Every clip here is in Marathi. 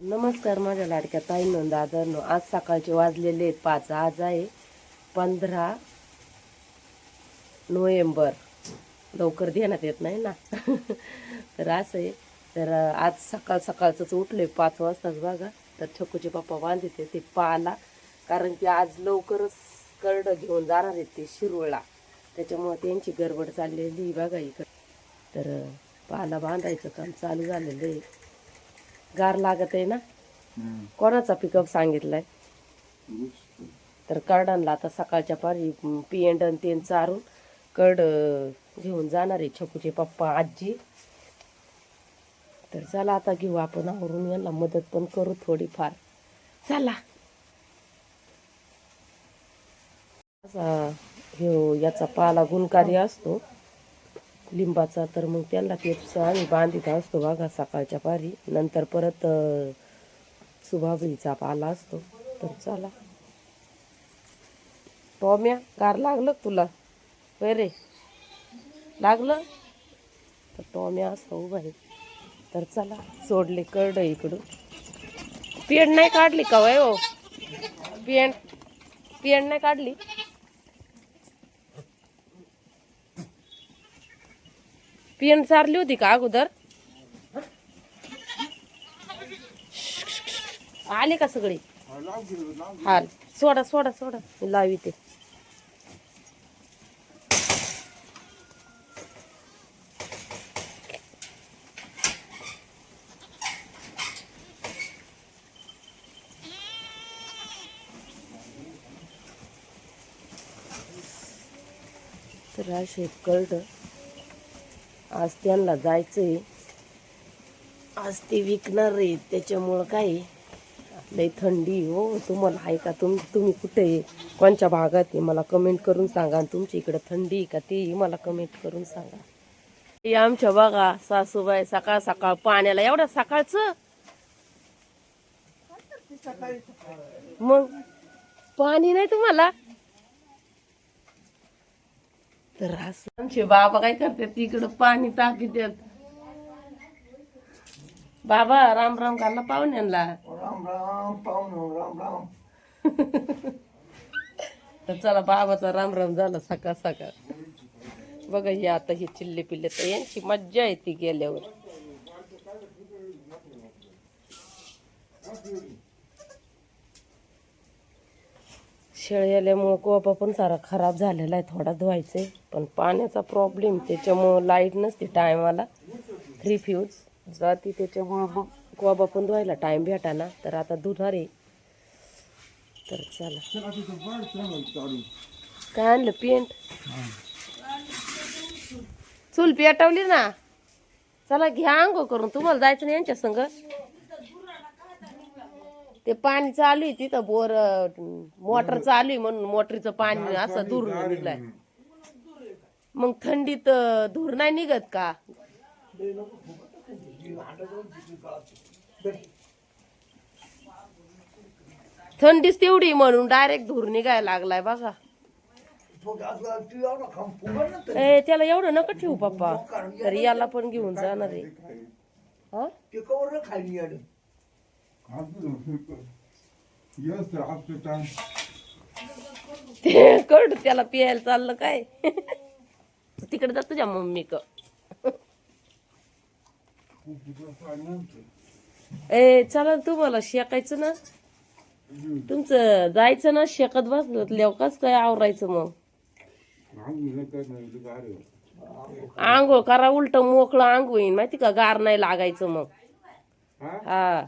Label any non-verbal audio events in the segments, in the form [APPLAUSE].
नमस्कार माझ्या लाडक्या ताईंनो दादरनो आज सकाळचे वाजलेले आहेत पाच आज आहे पंधरा नोव्हेंबर. लवकर देण्यात येत नाही ना? [LAUGHS] तर असं आहे. तर आज सकाळ सकाळचंच उठले पाच वाजताच बघा. तर छकूचे पप्पा बांधते ते पाला. कारण की आज लवकरच करडं घेऊन जाणार आहेत ते शिरोळला त्याच्यामुळे त्यांची गडबड चाललेली बघा इकडं. तर पाला बांधायचं काम चालू झालेलं आहे. गार लागत आहे ना? कोणाचा पिकअप सांगितलाय? तर कर्डांना आता सकाळच्या पारी पिएंड आणि तेन चारून कर्ड अं, घेऊन जाणार आहे छकूचे पप्पा आजी. तर चला आता घेऊ आपण आवरून यांना मदत पण करू थोडीफार. चला. असा ह्यो याचा पाला गुणकारी असतो. लिंबाचा तर मग त्यांना तेच आम्ही बांधित असतो बघा सकाळच्या पारी. नंतर परत अं, सुभाबळीचा पाला असतो. तर चला. टॉम्या गार लागलं तुला? होय रे? लागलं? तर टॉम्या असं उभा आहे. तर चला सोडले करड इकडून. पेंट नाही काढली का वय हो? पेंट पेंट नाही काढली? पेंड चारली होती का अगोदर? आले का सगळे? हाल. सोडा सोडा सोडा. लावी ते तर असे कळतं आज त्यांना जायचं आहे आज ते विकणार आहे त्याच्यामुळं काय? लई थंडी हो. तुम्हाला आहे का? तुम तुम्ही कुठे आहे? कोणच्या भागात आहे? मला कमेंट करून सांगा. तुमच्या इकडं थंडी का? तेही मला कमेंट करून सांगा. आमच्या बघा सासूबाई सकाळ सकाळ पाण्याला एवढ्या सकाळचं? मग पाणी नाही तुम्हाला? तर असं. आमचे बाबा काय करतात तिकडं पाणी टाकी देत बाबा राम राम घालला पाहुण्यांना. राम राम पाहुणं राम राम. तर चला बाबाचा राम राम झाला सकाळ सकाळ. बघा ही आता ही चिल्ले पिल्ले तर यांची मज्जा येते गेल्यावर. शेळ आल्यामुळं कोपा पण सारा खराब झालेला आहे थोडा धुवायचा पण पाण्याचा प्रॉब्लेम त्याच्यामुळं लाइट नसते टायमाला थ्री फ्यूज जाती त्याच्यामुळं मग कोबा पण धुवायला टाईम भेटाना. तर आता धुणार आहे. तर चला. काय आणलं? पेंट चूल पेटवली ना? चला घ्या अंगो करून. तुम्हाला जायचं नाही यांच्या संग? ते पाणी चालू आहे तिथं बोर मोटर चालू आहे म्हणून मोटरीचं पाणी असं दूर निघलाय. मग थंडीत धूर नाही निघत का? थंडीच तेवढी म्हणून डायरेक्ट धूर निघायला लागलाय बघा. ए त्याला एवढं नका ठेवू पप्पा. तर याला पण घेऊन जाणार आहे. हा? ते कड त्याला पियायला चाललं काय. तिकडे जा तुझ्या मम्मी क ए चला तुम्हाला शेकायचं ना. तुमचं जायचं ना शेकत बसलो लेवकाच काय आवरायचं मग. आंघोळ करा उलट मोकळं आंघोळ येईन. माहिती का? गार नाही लागायचं मग. हा.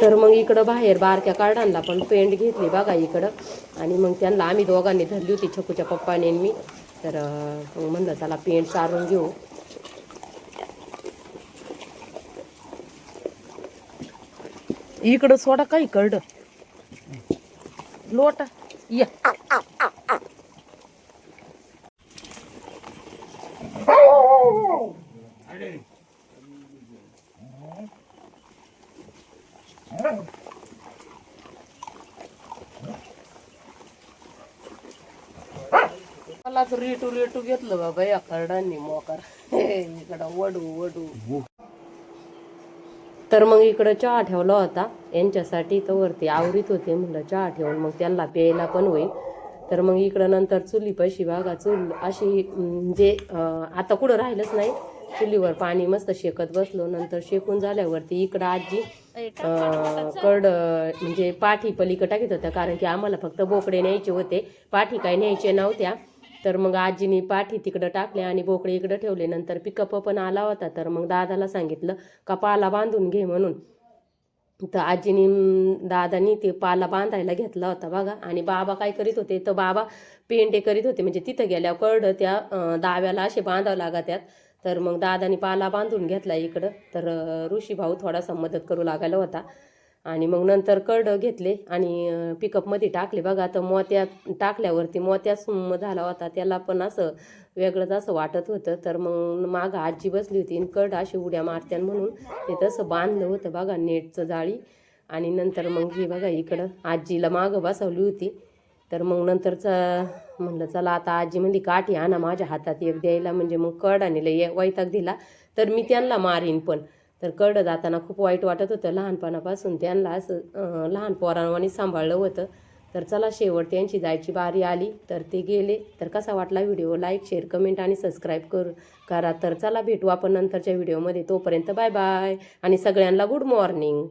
तर मग इकडं बाहेर बारक्या कार्डांना पण पेंट घेतली बघा इकडं. आणि मग त्यांना आम्ही दोघांनी धरली होती छकूच्या पप्पाने मी. तर मग म्हणलं त्याला पेंट सारून घेऊ. इकडं सोडा का इकडं लोट या. मला मलाच रेटू रेटू घेतलं बाबा या करडांनी मोकार. इकडं वडू वडू. तर मग इकडं चहा ठेवला होता. यांच्यासाठी तर वरती आवरीत होते म्हणलं चहा ठेवून मग त्यांना प्यायला पण होईल. तर मग इकडं नंतर चुली पैशी बागा चूल अशी म्हणजे आता कुठं राहिलंच नाही. चुलीवर पाणी मस्त शेकत बसलो. नंतर शेकून झाल्यावरती इकडं आजी कड म्हणजे पाठी पलीकडे टाकीत होत्या कारण की आम्हाला फक्त बोकडे न्यायचे होते. पाठी काही न्यायचे नव्हत्या. तर मग आजीने पाठी तिकडं टाकले आणि बोकडे इकडं ठेवले. नंतर पिकअप पण आला होता. तर मग दादाला सांगितलं का पाला बांधून घे म्हणून. तर आजीने दादानी ते पाला बांधायला घेतला होता बघा. आणि बाबा काय करीत होते तर बाबा पेंडे करीत होते. म्हणजे तिथं गेल्यावर कळलं त्या दाव्याला असे बांधावं लागत्यात तर मग दादानी पाला बांधून घेतला इकडं. तर ऋषी भाऊ थोडासा मदत करू लागायला होता. आणि मग नंतर कड घेतले आणि पिकअपमध्ये टाकले. बघा तर मोत्या टाकल्यावरती मोत्या सुम झाला होता. त्याला पण असं वेगळंच असं वाटत होतं. तर मग मागं आजी बसली होती आणि कड अशी उड्या मारत्यान म्हणून ते तसं बांधलं होतं. बघा नेटचं जाळी. आणि नंतर मग हे बघा इकडं आजीला मागं बसवली होती. तर मग नंतरचा म्हणलं चला आता आजी म्हणली काठी आणा माझ्या हातात एक द्यायला. म्हणजे मग कड आणि लय वैताग दिला. तर मी त्यांना मारीन पण. तर कड जाताना खूप वाईट वाटत होतं. लहानपणापासून त्यांना असं लहान पोरांवानी सांभाळलं होतं. तर चला शेवट त्यांची जायची बारी आली. तर ते गेले. तर कसा वाटला व्हिडिओ? लाईक शेअर कमेंट आणि सबस्क्राईब करू करा. तर चला भेटू आपण नंतरच्या व्हिडिओमध्ये. तोपर्यंत बाय बाय. आणि सगळ्यांना गुड मॉर्निंग